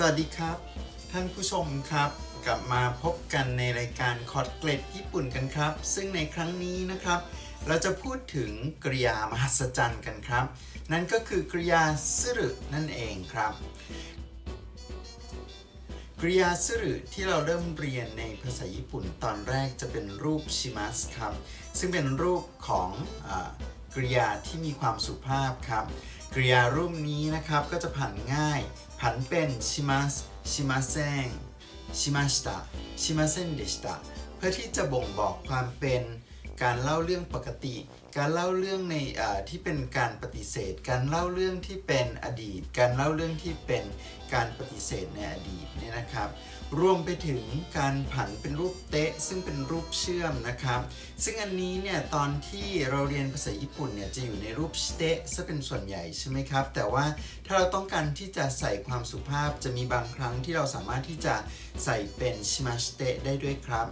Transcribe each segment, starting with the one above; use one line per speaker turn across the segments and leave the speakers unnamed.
สวัสดีครับ ท่านผู้ชมครับ กลับมาพบกันในรายการคอร์ดเกรดญี่ปุ่นกันครับ ซึ่งในครั้งนี้นะครับ เราจะพูดถึงกริยามหัศจรรย์กันครับ นั่นก็คือกริยาสึรุนั่นเองครับกริยาสึรุที่เราเริ่มเรียนในภาษาญี่ปุ่นตอนแรกจะเป็นรูปชิมัสครับ ซึ่งเป็นรูปของอกริยาที่มีความสุภาพครับ กริยารูปนี้นะครับก็จะผันง่าย ผันเป็นชิมัสชิมาเซงชิมาสตะชิมาเซนเดชิตะเพื่อที่จะบ่งบอกความเป็นการเล่าเรื่องปกติ การเล่าเรื่องในที่เป็นการปฏิเสธ การเล่าเรื่องที่เป็นอดีต การเล่าเรื่องที่เป็นการปฏิเสธในอดีตเนี่ยนะครับ รวมไปถึงการผันเป็นรูปเตะ ซึ่งเป็นรูปเชื่อมนะครับ ซึ่งอันนี้เนี่ยตอนที่เราเรียนภาษาญี่ปุ่นเนี่ยจะอยู่ในรูปเตะซะเป็นส่วนใหญ่ใช่ไหมครับ แต่ว่าถ้าเราต้องการที่จะใส่ความสุภาพจะมีบางครั้งที่เราสามารถที่จะใส่เป็นชิมาสเตะได้ด้วยครับ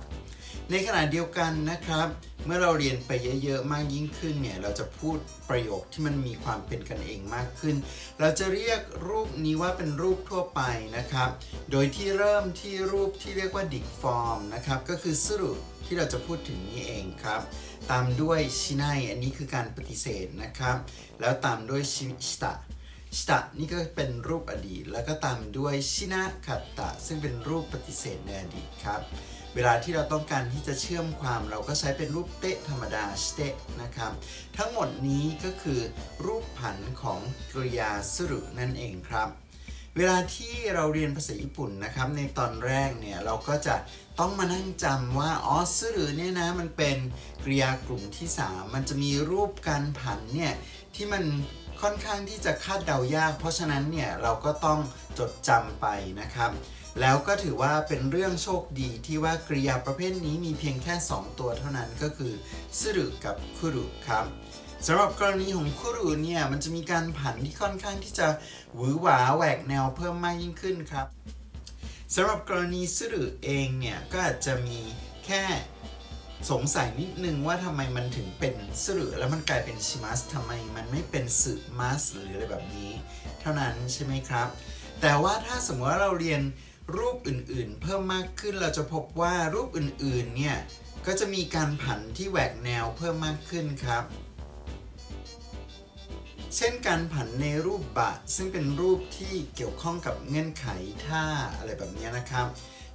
ในขณะเดียวกันนะครับ เมื่อเราเรียนไปเยอะๆมากยิ่งขึ้นเนี่ยเราจะพูดประโยคที่มันมีความเป็นกันเองมากขึ้น เราจะเรียกรูปนี้ว่าเป็นรูปทั่วไปนะครับ โดยที่เริ่มที่รูปที่เรียกว่าดิกฟอร์มนะครับก็คือสรุปที่เราจะพูดถึงนี้เองครับ ตามด้วยชิไนอันนี้คือการปฏิเสธนะครับ แล้วตามด้วยชิชิตะชิตะนี่ก็เป็นรูปอดีต แล้วก็ตามด้วยชินะคัตตะ ซึ่งเป็นรูปปฏิเสธในอดีตครับ เวลาที่เราต้องการที่จะเชื่อมความเราก็ใช้เป็นรูปเตะธรรมดาสเตะนะครับ ทั้งหมดนี้ก็คือรูปผันของกริยาสรุนั่นเองครับ เวลาที่เราเรียนภาษาญี่ปุ่นนะครับ ในตอนแรกเนี่ยเราก็จะต้องมานั่งจำว่าอ๋อสึรุเนี่ยนะมันเป็นกริยากลุ่มที่ 3 มันจะมีรูปการผันเนี่ยที่มันค่อนข้างที่จะคาดเดายาก เพราะฉะนั้นเนี่ยเราก็ต้องจดจำไปนะครับ แล้วก็ถือว่าเป็นเรื่องโชคดีที่ว่ากริยาประเภทนี้มีเพียงแค่ 2 ตัวเท่านั้นก็คือสึรุกับคุรุครับสำหรับกรณีของคุรุเนี่ยมันจะมีการผันที่ค่อนข้างที่จะหวือหวาแหวกแนวเพิ่มมากยิ่งขึ้นครับสำหรับกรณีสึรุเองเนี่ยก็อาจจะมีแค่สงสัยนิดนึงว่าทำไมมันถึงเป็นสึรุแล้วมันกลายเป็นชิมัสทำไมมันไม่เป็นสึมัสหรืออะไรแบบนี้ เท่านั้นใช่ไหมครับ แต่ว่าถ้าสมมติว่าเราเรียน รูปอื่นๆ เพิ่มมากขึ้นเราจะพบว่ารูปอื่นๆเนี่ยก็จะมีการผันที่แหวกแนวเพิ่มมากขึ้นครับ เช่นการผันในรูปบะซึ่งเป็นรูปที่เกี่ยวข้องกับเงื่อนไขท่าอะไรแบบนี้นะครับ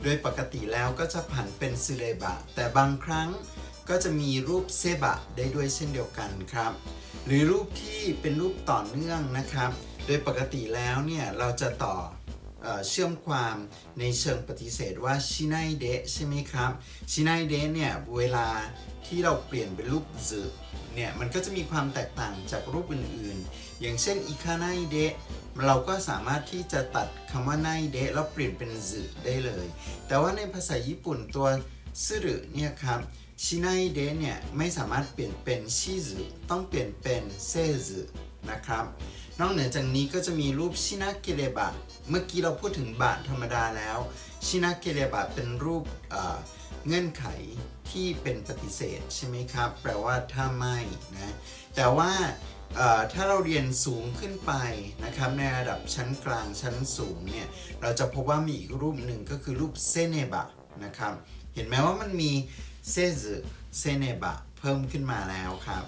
โดยปกติแล้วก็จะผันเป็นซึเรบะ แต่บางครั้งก็จะมีรูปเซบะได้ด้วยเช่นเดียวกันครับ หรือรูปที่เป็นรูปต่อเนื่องนะครับ โดยปกติแล้วเนี่ยเราจะต่อ เชื่อมความในเชิงปฏิเสธว่าชิไนเดะใช่ไหมครับชิไนเดะเนี่ยเวลาที่เราเปลี่ยนเป็นรูปซึเนี่ยมันก็จะมีความแตกต่างจากรูปอื่นๆ อย่างเช่นอิคาไนเดะเราก็สามารถที่จะตัดคำว่าไนเดะแล้วเปลี่ยนเป็นซึได้เลย แต่ว่าในภาษาญี่ปุ่นตัวซึรุเนี่ยครับชิไนเดะเนี่ยไม่สามารถเปลี่ยนเป็นชิซึต้องเปลี่ยนเป็นเซซึนะครับ นอกเหนือจากนี้ก็จะมีรูปชินาเกเรบะ เมื่อกี้เราพูดถึงบะธรรมดาแล้ว ชินาเกเรบะเป็นรูปเงื่อนไขที่เป็นปฏิเสธใช่ไหมครับ แปลว่าถ้าไม่นะแต่ว่าถ้าเราเรียนสูงขึ้นไปนะครับในระดับชั้นกลางชั้นสูงเนี่ยเราจะพบว่ามีอีกรูปหนึ่งก็คือรูปเซเนบะนะครับเห็นไหมว่ามันมีเซซึเซเนบะเพิ่มขึ้นมาแล้วครับ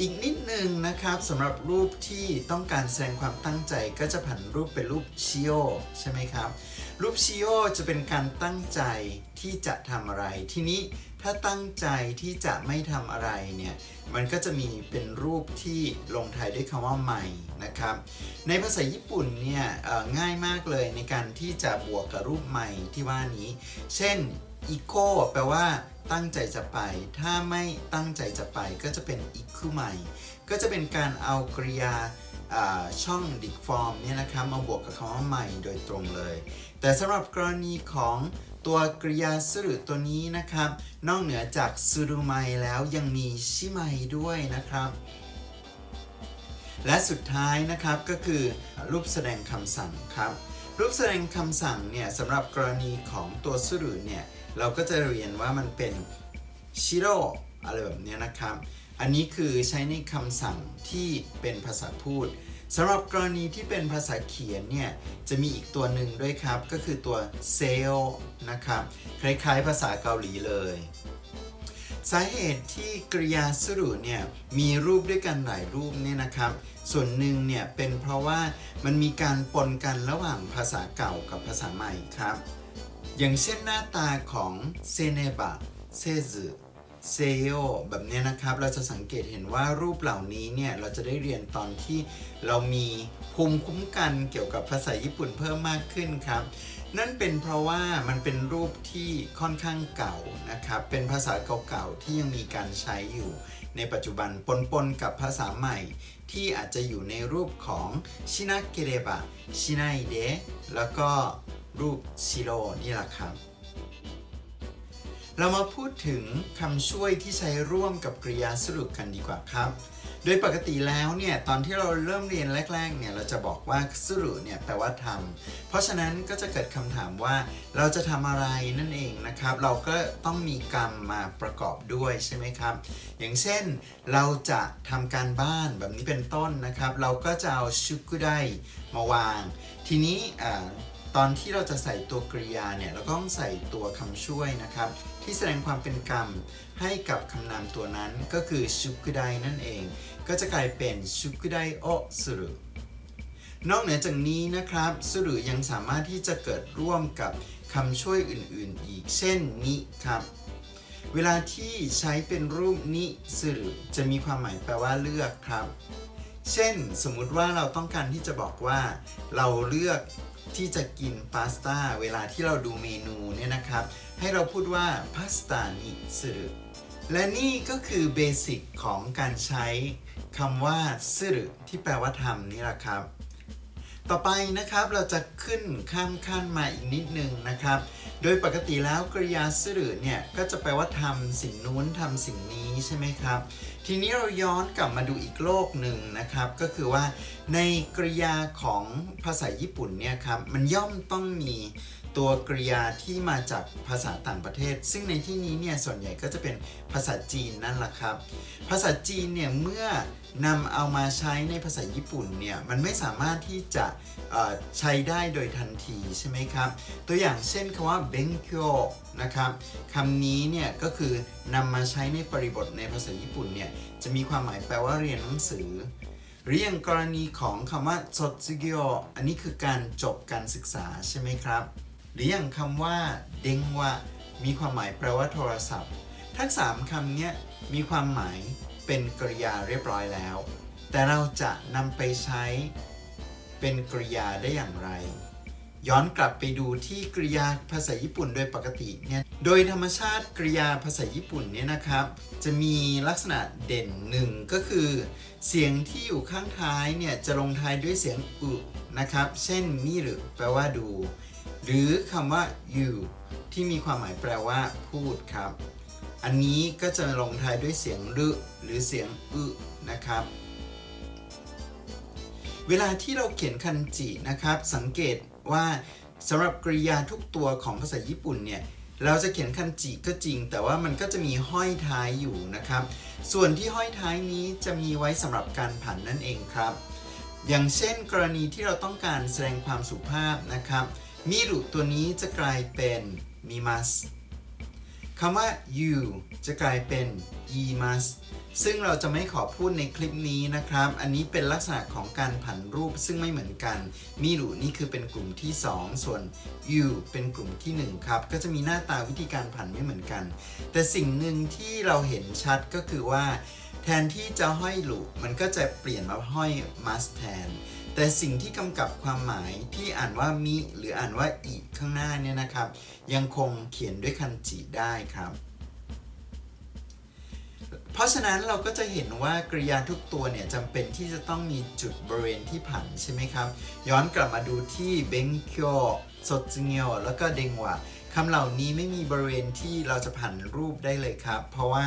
อีกนิดนึงนะครับสำหรับรูปที่ต้องการแสดงความตั้งใจก็จะผันรูปเป็นรูปชิโอใช่ไหมครับ รูปชิโอจะเป็นการตั้งใจที่จะทำอะไร ทีนี้ถ้าตั้งใจที่จะไม่ทำอะไรเนี่ยมันก็จะมีเป็นรูปที่ลงท้ายด้วยคำว่าไม่นะครับ ในภาษาญี่ปุ่นเนี่ยง่ายมากเลยในการที่จะบวกกับรูปไม่ที่ว่านี้ เช่น อีโคแปลว่า ตั้งใจจะไป ถ้าไม่ตั้งใจจะไปก็จะเป็นอิคุไมก็จะเป็นการเอากริยาช่องดิกฟอร์มเนี่ยนะครับมาบวกกับคำว่าใหม่โดยตรงเลย แต่สำหรับกรณีของตัวกริยาสรุตัวนี้นะครับ นอกเหนือจากสุรุไมแล้วยังมีชิไมด้วยนะครับ และสุดท้ายนะครับก็คือรูปแสดงคำสั่งครับ รูปแสดงคำสั่งเนี่ยสำหรับกรณีของตัวสรุเนี่ย เราก็จะเรียนว่ามันเป็นชิโร่อะไรแบบนี้นะครับ อันนี้คือใช้ในคำสั่งที่เป็นภาษาพูดสำหรับกรณีที่เป็นภาษาเขียนเนี่ย จะมีอีกตัวหนึ่งด้วยครับ ก็คือตัว seo นะครับ คล้ายๆภาษาเกาหลีเลย สาเหตุที่กริยาสรุเนี่ย มีรูปด้วยกันหลายรูปเนี่ยนะครับ ส่วนหนึ่งเนี่ย เป็นเพราะว่ามันมีการปนกันระหว่างภาษาเก่ากับภาษาใหม่ครับ อย่างเช่นหน้าตาของเซเนบะเซซึเซโยแบบนี้นะครับ เราจะสังเกตเห็นว่ารูปเหล่านี้เนี่ย เราจะได้เรียนตอนที่เรามีภูมิคุ้มกันเกี่ยวกับภาษาญี่ปุ่นเพิ่มมากขึ้นครับ นั่นเป็นเพราะว่ามันเป็นรูปที่ค่อนข้างเก่านะครับ เป็นภาษาเก่าๆที่ยังมีการใช้อยู่ในปัจจุบันปนๆกับภาษาใหม่ ที่อาจจะอยู่ในรูปของชินาเกเรบะชินายเดแล้วก็ รูปชิโรนี่แหละครับ เรามาพูดถึงคำช่วยที่ใช้ร่วมกับกริยาสรุปกันดีกว่าครับ โดยปกติแล้วเนี่ยตอนที่เราเริ่มเรียนแรกๆเนี่ยเราจะบอกว่าสรุปเนี่ยแปลว่าทำเพราะฉะนั้นก็จะเกิดคำถามว่า เราจะทำอะไรนั่นเองนะครับ เราก็ต้องมีกรรมมาประกอบด้วยใช่ไหมครับ อย่างเช่นเราจะทำการบ้านแบบนี้เป็นต้นนะครับ เราก็จะเอาชุกุไดมาวาง ทีนี้อ่า ตอนที่เราจะใส่ตัวกริยาเนี่ยเราก็ต้องใส่ตัวคำช่วยนะครับ ที่แสดงความเป็นกรรมให้กับคำนามตัวนั้นก็คือชุกุไดนั่นเอง ก็จะกลายเป็นชุกุไดโอสุรุนอกเหนือจากนี้นะครับสุรุยังสามารถที่จะเกิดร่วมกับคำช่วยอื่นๆ อีกเช่นนิครับ เวลาที่ใช้เป็นรูปนิสุรุจะมีความหมายแปลว่าเลือกครับ เช่น สมมุติว่าเราต้องการที่จะบอกว่า เราเลือก ที่จะกินพาสต้าเวลาที่เราดูเมนูเนี่ยนะครับ ให้เราพูดว่าพาสต้านิสึรุและนี่ก็คือเบสิกของการใช้คำว่าสึรุที่แปลว่าทำนี่แหละครับ ต่อไปนะครับเราจะขึ้นข้ามขั้นมาอีกนิดนึงนะครับ โดยปกติแล้วกริยาสื่อเนี่ยก็จะแปลว่าทำสิ่งนู้นทำสิ่งนี้ใช่ไหมครับ ทีนี้เราย้อนกลับมาดูอีกโลกหนึ่งนะครับ ก็คือว่าในกริยาของภาษาญี่ปุ่นเนี่ยครับมันย่อมต้องมีตัวกริยาที่มาจากภาษาต่างประเทศ ซึ่งในที่นี้เนี่ยส่วนใหญ่ก็จะเป็นภาษาจีนนั่นแหละครับ ภาษาจีนเนี่ยเมื่อ นำเอามาใช้ในภาษาญี่ปุ่นเนี่ยมันไม่สามารถที่จะใช้ได้โดยทันทีใช่ไหมครับ ตัวอย่างเช่นคำว่า benkyo นะครับคำนี้เนี่ยก็คือนำมาใช้ในบริบทในภาษาญี่ปุ่นเนี่ยจะมีความหมายแปลว่าเรียนหนังสือหรืออย่างกรณีของคำว่า sotsugyo อันนี้คือการจบการศึกษาใช่ไหมครับ หรืออย่างคำว่า เดงวะมีความหมายแปลว่าโทรศัพท์ ทั้ง 3คำเนี้ยมีความหมาย เป็นกริยาเรียบร้อยแล้ว แต่เราจะนำไปใช้เป็นกริยาได้อย่างไร ย้อนกลับไปดูที่กริยาภาษาญี่ปุ่นโดยปกติเนี่ยโดยธรรมชาติกริยาภาษาญี่ปุ่นเนี่ยนะครับ จะมีลักษณะเด่นหนึ่งก็คือ เสียงที่อยู่ข้างท้ายเนี่ยจะลงท้ายด้วยเสียงอุนะครับ เช่นมิรุแปลว่าดู หรือคำว่า you ที่มีความหมายแปลว่าพูดครับ อันนี้ก็จะลงท้ายด้วยเสียงรึหรือเสียงอึนะครับ เวลาที่เราเขียนคันจินะครับ สังเกตว่าสำหรับกริยาทุกตัวของภาษาญี่ปุ่นเนี่ยเราจะเขียนคันจิก็จริง แต่ว่ามันก็จะมีห้อยท้ายอยู่นะครับ ส่วนที่ห้อยท้ายนี้จะมีไว้สำหรับการผันนั่นเองครับ อย่างเช่นกรณีที่เราต้องการแสดงความสุภาพนะครับมิรุตัวนี้จะกลายเป็นมิมัส คำว่า you จะกลายเป็น yimas ซึ่งเราจะไม่ขอพูดในคลิปนี้นะครับ อันนี้เป็นลักษณะของการผันรูปซึ่งไม่เหมือนกัน มิรุนี่คือเป็นกลุ่มที่ 2 ส่วน you เป็นกลุ่มที่ 1 ครับ ก็จะมีหน้าตาวิธีการผันไม่เหมือนกัน แต่สิ่งหนึ่งที่เราเห็นชัดก็คือว่า แทนที่จะห้อยหลุมันก็จะเปลี่ยนมาห้อย must แทน แต่สิ่งที่กำกับความหมายที่อ่านว่ามิหรืออ่านว่าอิข้างหน้าเนี่ยนะครับ ยังคงเขียนด้วยคันจิได้ครับ เพราะฉะนั้นเราก็จะเห็นว่ากริยาทุกตัวเนี่ยจำเป็นที่จะต้องมีจุดบริเวณที่ผันใช่ไหมครับ ย้อนกลับมาดูที่เบงเคียวสดจิเงียวแล้วก็เดงวะำเหล่านี้ไม่มีบริเวณที่เราจะผันรูปได้เลยครับ เพราะว่า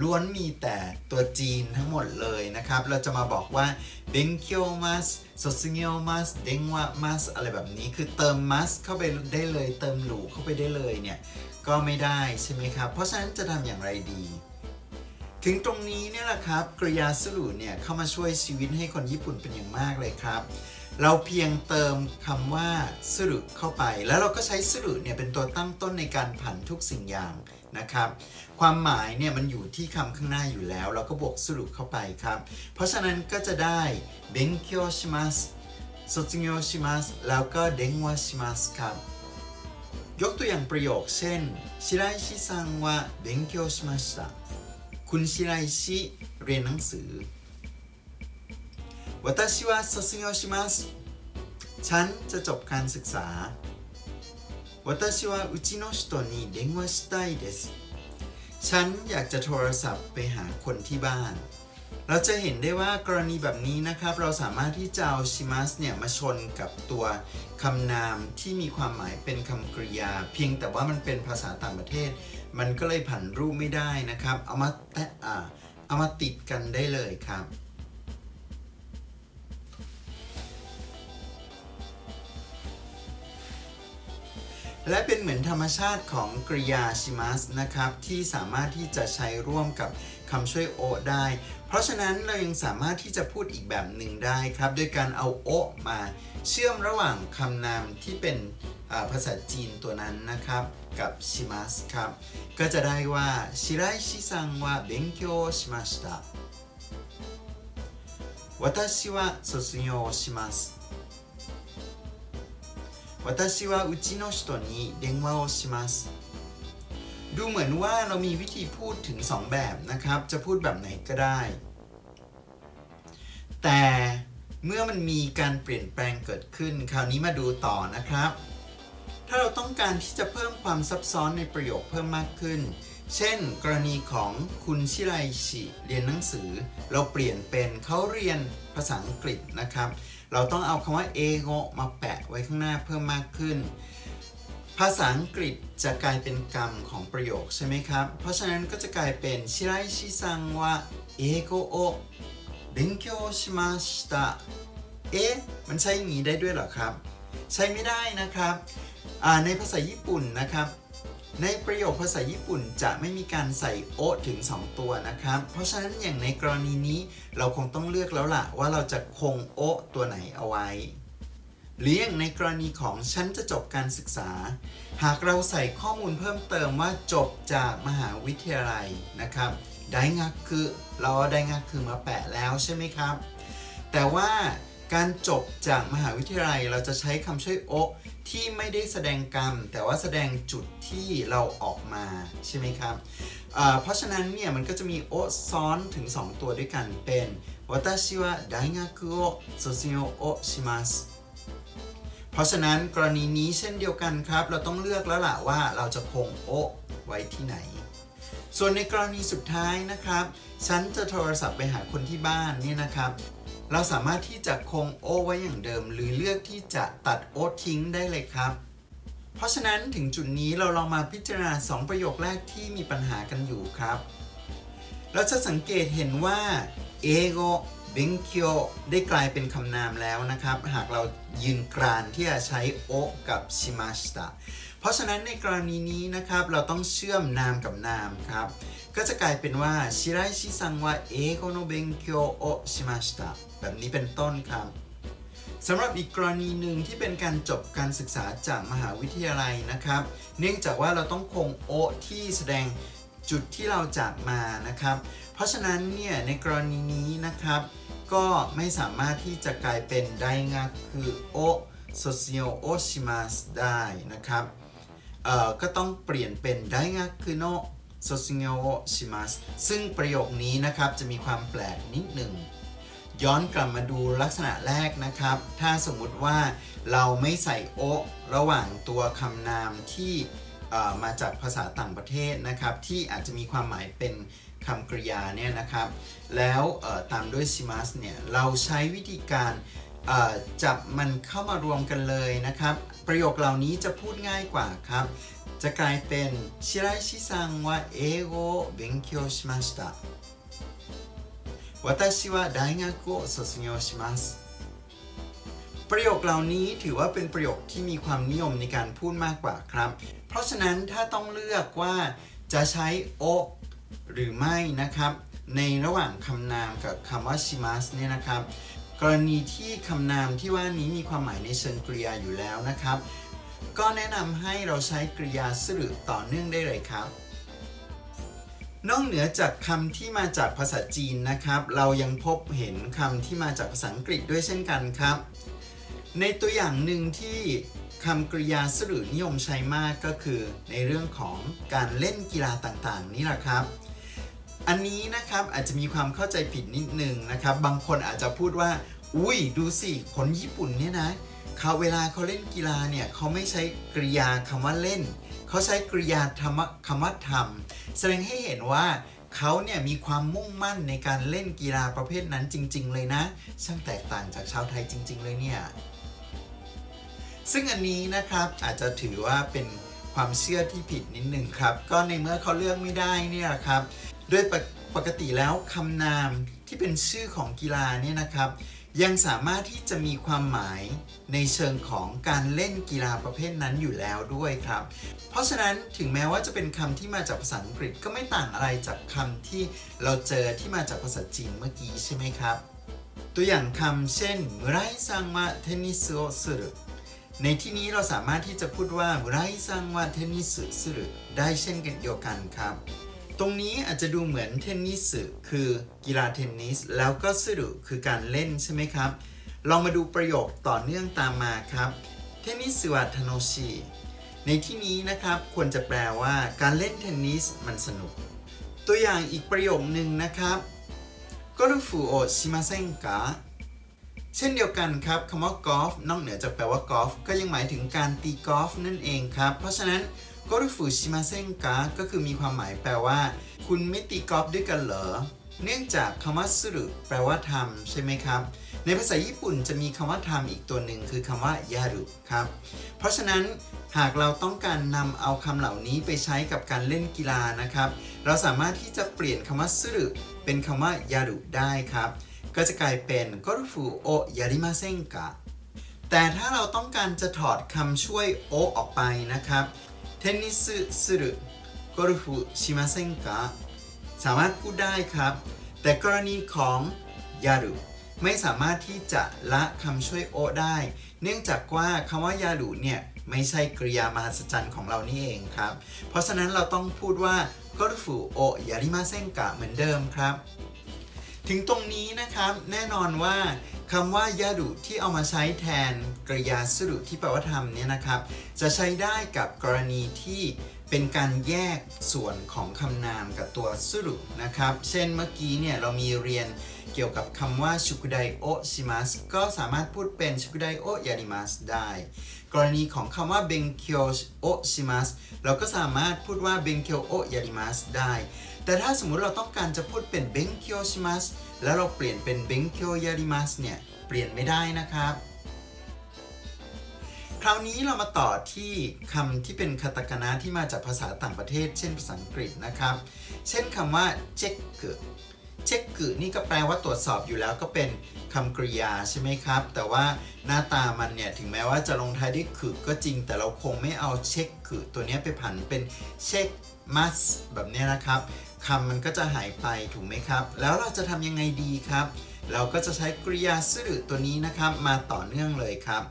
ล้วนมีแต่ตัวจีนทั้งหมดเลยนะครับ เราจะมาบอกว่าเบงเคียวมัสสดจิเงียวมัสเดงวะมัสอะไรแบบนี้คือเติมมัสเข้าไปได้เลย เติมหลูเข้าไปได้เลยเนี่ย ก็ไม่ได้ใช่ไหมครับ เพราะฉะนั้นจะทำอย่างไรดีถึงตรงนี้เนี่ยแหละครับกริยาสรุเนี่ยเข้ามาช่วยชีวิตให้คนญี่ปุ่นเป็นอย่างมากเลยครับ เราเพียงเติมคำว่าสุรุเข้าไป แล้วเราก็ใช้สุรุเนี่ยเป็นตัวตั้งต้นในการผันทุกสิ่งอย่างนะครับ ความหมายเนี่ยมันอยู่ที่คำข้างหน้าอยู่แล้ว เราก็บวกสุรุเข้าไปครับ เพราะฉะนั้นก็จะได้เบนเกียวชิสุแล้วก็เดงวาครับ ยกตัวอย่างประโยคเช่นชิไรชิซังวะคุณชิไรชิเรียนหนังสือ วัตชิวะซัซึฉันจะจบการศึกษาวัตชิวะอุจิโนชิโตนิฉันอยากจะโทรศัพท์ไปหาคนที่บ้าน เราจะเห็นได้ว่ากรณีแบบนี้นะครับ เราสามารถที่จะเอาชิมัสเนี่ยมาชนกับตัวคำนามที่มีความหมายเป็นคำกริยา เพียงแต่ว่ามันเป็นภาษาต่างประเทศ มันก็เลยผันรูปไม่ได้นะครับ เอามาแตะเอามาติดกันได้เลยครับ และเป็นเหมือนธรรมชาติของกริยาชิมัสนะครับ ที่สามารถที่จะใช้ร่วมกับคำช่วยโอได้ เพราะฉะนั้นเรายังสามารถที่จะพูดอีกแบบหนึ่งได้ครับ โดยการเอาโอมาเชื่อมระหว่างคำนามที่เป็นอ่าภาษาจีนตัวนั้นนะครับ กับชิมัสครับ ก็จะได้ว่าชิไรชิซังวะเบนเกียวชิมาชิตะ私は卒業します 私はうちの人に電話をしますดูเหมือนว่าเรามีวิธีพูดถึง 2 แบบนะครับ จะพูดแบบไหนก็ได้ แต่เมื่อมันมีการเปลี่ยนแปลงเกิดขึ้น คราวนี้มาดูต่อนะครับ ถ้าเราต้องการที่จะเพิ่มความซับซ้อนในประโยคเพิ่มมากขึ้น เช่น กรณีของคุณชิไรชิเรียนหนังสือ เราเปลี่ยนเป็นเขาเรียนภาษาอังกฤษนะครับ เราต้องเอาคำว่าเอโกมาแปะไว้ข้างหน้าเพิ่มมากขึ้น ภาษาอังกฤษจะกลายเป็นกรรมของประโยคใช่ไหมครับ เพราะฉะนั้นก็จะกลายเป็นชิไรชิซังวะเอโกโอเบนเคียวชิมาชิตะเอ๊ะมันใช่อย่างนี้ได้ด้วยเหรอครับ ใช้ไม่ได้นะครับในภาษาญี่ปุ่นนะครับ ในประโยคภาษาญี่ปุ่นจะไม่มีการใส่โอถึง 2 ตัวนะครับ เพราะฉะนั้นอย่างในกรณีนี้เราคงต้องเลือกแล้วล่ะ ว่าเราจะคงโอตัวไหนเอาไว้ หรืออย่างในกรณีของฉันจะจบการศึกษา หากเราใส่ข้อมูลเพิ่มเติมว่าจบจากมหาวิทยาลัยนะครับไดงักคือเราไดงักคือมาแปะแล้วใช่ไหมครับ แต่ว่าการจบจากมหาวิทยาลัยเราจะใช้คำช่วยโอ ที่ไม่ได้แสดงกรรม แต่ว่าแสดงจุดที่เราออกมาใช่ไหมครับเพราะฉะนั้นเนี่ยมันก็จะมีโอซ้อนถึง 2 ตัวด้วยกันเป็นวาตาชิวะไดงักโอะโซซิโอโอชิมัสเพราะฉะนั้นกรณีนี้เช่นเดียวกันครับ เราต้องเลือกแล้วล่ะว่าเราจะคงโอไว้ที่ไหน ส่วนในกรณีสุดท้ายนะครับ ฉันจะโทรศัพท์ไปหาคนที่บ้านเนี่ยนะครับ เราสามารถที่จะคงโอไว้อย่างเดิม หรือเลือกที่จะตัดโอทิ้งได้เลยครับ เพราะฉะนั้นถึงจุดนี้เราลองมาพิจารณา 2 ประโยคแรกที่มีปัญหากันอยู่ครับ เราจะสังเกตเห็นว่าเอโกเบงเคียวได้กลายเป็นคำนามแล้วนะครับ หากเรายืนกรานที่จะใช้โอกับชิมาชิตะ เพราะฉะนั้นในกรณีนี้นะครับเราต้องเชื่อมนามกับนามครับ ก็จะกลายเป็นว่าชิไรชิซังว่าเอโกโนเบงเคียวโอชิมาชิตะแบบนี้เป็นต้นครับสำหรับอีกกรณีหนึ่งที่เป็นการจบการศึกษาจากมหาวิทยาลัยนะครับ เนื่องจากว่าเราต้องคงโอที่แสดงจุดที่เราจากมานะครับ เพราะฉะนั้นเนี่ยในกรณีนี้นะครับ ก็ไม่สามารถที่จะกลายเป็นไดงะคือโอโซเชียโอชิมัสได้นะครับ เอ่อก็ต้องเปลี่ยนเป็นไดงะคือโนโซซิโอชิมัสซึ่งประโยคนี้นะครับจะมีความแปลกนิดหนึ่ง ย้อนกลับมาดูลักษณะแรกนะครับ ถ้าสมมุติว่าเราไม่ใส่โอะระหว่างตัวคำนามที่มาจากภาษาต่างประเทศนะครับ ที่อาจจะมีความหมายเป็นคำกริยาเนี่ยนะครับ แล้วตามด้วยชิมัสเนี่ย เราใช้วิธีการ จับมันเข้ามารวมกันเลยนะครับ ประโยคเหล่านี้จะพูดง่ายกว่าครับ จะกลายเป็นชิไรชิซังว่าเอโกเบงเคียวชิมาชิตะ 私は大学を卒業しますประโยคเหล่านี้ถือว่าเป็นประโยคที่มีความนิยมในการพูดมากกว่าครับ เพราะฉะนั้นถ้าต้องเลือกว่าจะใช้โอหรือไม่นะครับ ในระหว่างคำนามกับคำว่าชิมัสเนี่ยนะครับ กรณีที่คำนามที่ว่านี้มีความหมายในเชิงกริยาอยู่แล้วนะครับ ก็แนะนำให้เราใช้กริยาสรุต่อเนื่องได้เลยครับ นอกเหนือจากคำที่มาจากภาษาจีนนะครับ เรายังพบเห็นคำที่มาจากภาษาอังกฤษด้วยเช่นกันครับ ในตัวอย่างหนึ่งที่คำกริยาสรุนิยมใช้มากก็คือ ในเรื่องของการเล่นกีฬาต่างๆ นี่แหละครับ อันนี้นะครับอาจจะมีความเข้าใจผิดนิดนึงนะครับ บางคนอาจจะพูดว่า อุ้ยดูสิคนญี่ปุ่นเนี่ยนะเขาเวลาเขาเล่นกีฬาเนี่ยเขาไม่ใช้กริยาคำว่าเล่น เขาใช้กริยาธรรมคำว่าทำแสดงให้เห็นว่าเขาเนี่ยมีความมุ่งมั่นในการเล่นกีฬาประเภทนั้นจริง ๆ เลยนะ ช่างแตกต่างจากชาวไทยจริง ๆ เลยเนี่ยซึ่งอันนี้นะครับอาจจะถือว่าเป็นความเชื่อที่ผิดนิดหนึ่งครับ ก็ในเมื่อเขาเลือกไม่ได้เนี่ยครับ ดยปกปกติแล้วคำนามที่เป็นชื่อของกีฬาเนี่ยนะครับ ยังสามารถที่จะมีความหมายในเชิงของการเล่นกีฬาประเภทนั้นอยู่แล้วด้วยครับ เพราะฉะนั้นถึงแม้ว่าจะเป็นคำที่มาจากภาษาอังกฤษก็ไม่ต่างอะไรจากคำที่เราเจอที่มาจากภาษาจีนเมื่อกี้ใช่ไหมครับ ตัวอย่างคำเช่นมุไรซังวะเทนนิสโอสุรุในที่นี้เราสามารถที่จะพูดว่ามุไรซังวะเทนนิสสุรุได้เช่นกันเดียวกันครับ ตรงนี้อาจจะดูเหมือนเทนนิสคือกีฬาเทนนิส แล้วก็สุดุคือการเล่นใช่ไหมครับ ลองมาดูประโยคต่อเนื่องตามมาครับเทนนิสวัตโนชีในที่นี้นะครับควรจะแปลว่าการเล่นเทนนิสมันสนุก ตัวอย่างอีกประโยคหนึ่งนะครับกอล์ฟูโอชิมาเซนกะ เช่นเดียวกันครับคำว่ากอล์ฟนอกเหนือจากแปลว่ากอล์ฟก็ยังหมายถึงการตีกอล์ฟนั่นเองครับ เพราะฉะนั้นกอルフชิมาเซนกะก็คือมีความหมายแปลว่า คุณไม่ตีกอล์ฟด้วยกันเหรอ เนื่องจากคำว่าสุรุแปลว่าทำใช่ไหมครับ ในภาษาญี่ปุ่นจะมีคำว่าทำอีกตัวหนึ่งคือคำว่ายารุครับ เพราะฉะนั้นหากเราต้องการนำเอาคำเหล่านี้ไปใช้กับการเล่นกีฬานะครับ เราสามารถที่จะเปลี่ยนคำว่าสุรุเป็นคำว่ายารุได้ครับ ก็จะกลายเป็นกรุฟูโอยาริมาเซงกะแต่ถ้าเราต้องการจะถอดคำช่วยโอออกไปนะครับเทนนิสสึรุกรุฟุชิมาเซงกะสามารถพูดได้ครับ แต่กรณีของยารุไม่สามารถที่จะละคำช่วยโอได้ เนื่องจากว่าคำว่ายารุเนี่ยไม่ใช่กริยามหัศจรรย์ของเรานี่เองครับ เพราะฉะนั้นเราต้องพูดว่ากรุฟุโอยาริมาเซงกะเหมือนเดิมครับ ถึงตรงนี้นะครับ แน่นอนว่าคำว่ายาดุที่เอามาใช้แทนกริยาสุรุที่แปลว่าทำเนี่ยนะครับ จะใช้ได้กับกรณีที่เป็นการแยกส่วนของคำนามกับตัวสุรุนะครับ เช่นเมื่อกี้เนี่ยเรามีเรียนเกี่ยวกับคำว่าชุกุไดโอชิมัสก็สามารถพูดเป็นชุกุไดโอยาริมัสได้ กรณีของคำว่าเบงเคียวโอชิมัสเราก็สามารถพูดว่าเบงเคียวโอยาริมัสได้แต่ถ้าสมมุติเราต้องการจะพูดเป็นเบงเคียวชิมัสแล้วเราเปลี่ยนเป็นเบงเคียวยาริมัสเนี่ย เปลี่ยนไม่ได้นะครับ คราวนี้เรามาต่อที่คำที่เป็นคาตาคานะที่มาจากภาษาต่างประเทศ เช่นภาษาอังกฤษนะครับ เช่นคำว่าเช็คกเช็คกนี่ก็แปลว่าตรวจสอบอยู่แล้วก็เป็นคำกริยาใช่ไหมครับ แต่ว่าหน้าตามันเนี่ย ถึงแม้ว่าจะลงท้ายด้วยคือก็จริง แต่เราคงไม่เอาเช็คคือตัวนี้ไปผันเป็นเช็คมัสแบบนี้นะครับ คำมันก็จะหายไปถูกไหมครับ แล้วเราจะทำยังไงดีครับ เราก็จะใช้กริยาสื่อตัวนี้นะครับ มาต่อเนื่องเลยครับ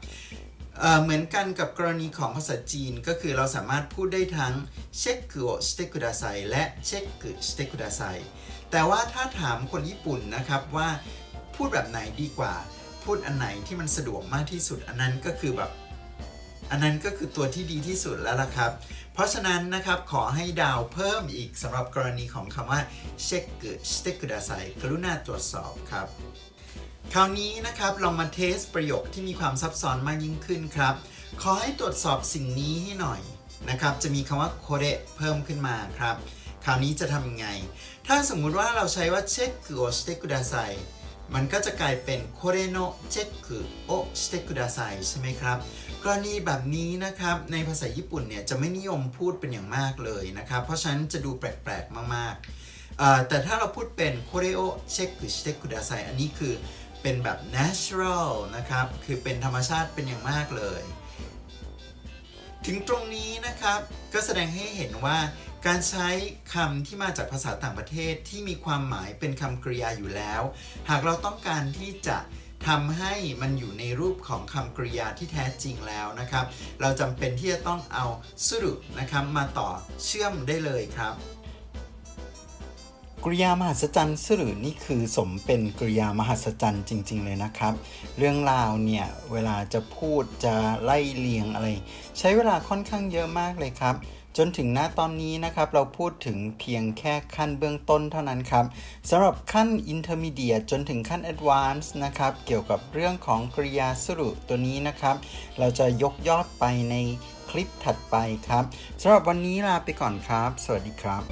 เเหมือนกันกับกรณีของภาษาจีนก็คือเราสามารถพูดได้ทั้งเช็คคือโอสเตกุดาไซและเช็คคือสเตกุดาไซแต่ว่าถ้าถามคนญี่ปุ่นนะครับว่าพูดแบบไหนดีกว่า พูดอันไหนที่มันสะดวกมากที่สุด อันนั้นก็คือแบบ อันนั้นก็คือตัวที่ดีที่สุดแล้วล่ะครับ ราะฉะนั้นนะครับขอให้ดาวเพิ่มอีกสำหรับกรณีของคำว่าเช็คกสเตกุดาไซกรุณาตรวจสอบครับ คราวนี้นะครับลองมาเทสประโยคที่มีความซับซ้อนมากยิ่งขึ้นครับ ขอให้ตรวจสอบสิ่งนี้ให้หน่อยนะครับ จะมีคำว่าโคเรเพิ่มขึ้นมาครับ คราวนี้จะทำยังไง ถ้าสมมุติว่าเราใช้ว่าเช็คกโอสเตกุดาไซ มันก็จะกลายเป็นโคเรโนเช็คกโอสเตกุดาไซใช่ไหมครับ กรณีแบบนี้นะครับในภาษาญี่ปุ่นเนี่ยจะไม่นิยมพูดเป็นอย่างมากเลยนะครับ เพราะฉะนั้นจะดูแปลกๆมากๆ แต่ถ้าเราพูดเป็นโคเรโอเช็คกุชิเตกุดาไซอันนี้คือเป็นแบบ natural นะครับ คือเป็นธรรมชาติเป็นอย่างมากเลย ถึงตรงนี้นะครับก็แสดงให้เห็นว่า การใช้คำที่มาจากภาษาต่างประเทศที่มีความหมายเป็นคำกริยาอยู่แล้ว หากเราต้องการที่จะทำให้มันอยู่ในรูปของคำกริยาที่แท้จริงแล้วนะครับ เราจำเป็นที่จะต้องเอาสุรุนะครับมาต่อเชื่อมได้เลยครับ กริยามหัศจรรย์สรือนี่คือสมเป็นกริยามหัศจรรย์จริง ๆ เลยนะครับ เรื่องราวเนี่ยเวลาจะพูดจะไล่เลียงอะไร ใช้เวลาค่อนข้างเยอะมากเลยครับ จนถึงนาตอนนี้นะครับเราพูดถึงเพียงแค่ขั้นเบื้องต้นเท่านั้นครับสำหรับขั้น intermediate จนถึงขั้น advanced นะครับเกี่ยวกับเรื่องของกริยาสรุตัวนี้นะครับ เราจะยกยอดไปในคลิปถัดไปครับสำหรับวันนี้ลาไปก่อนครับ สวัสดีครับ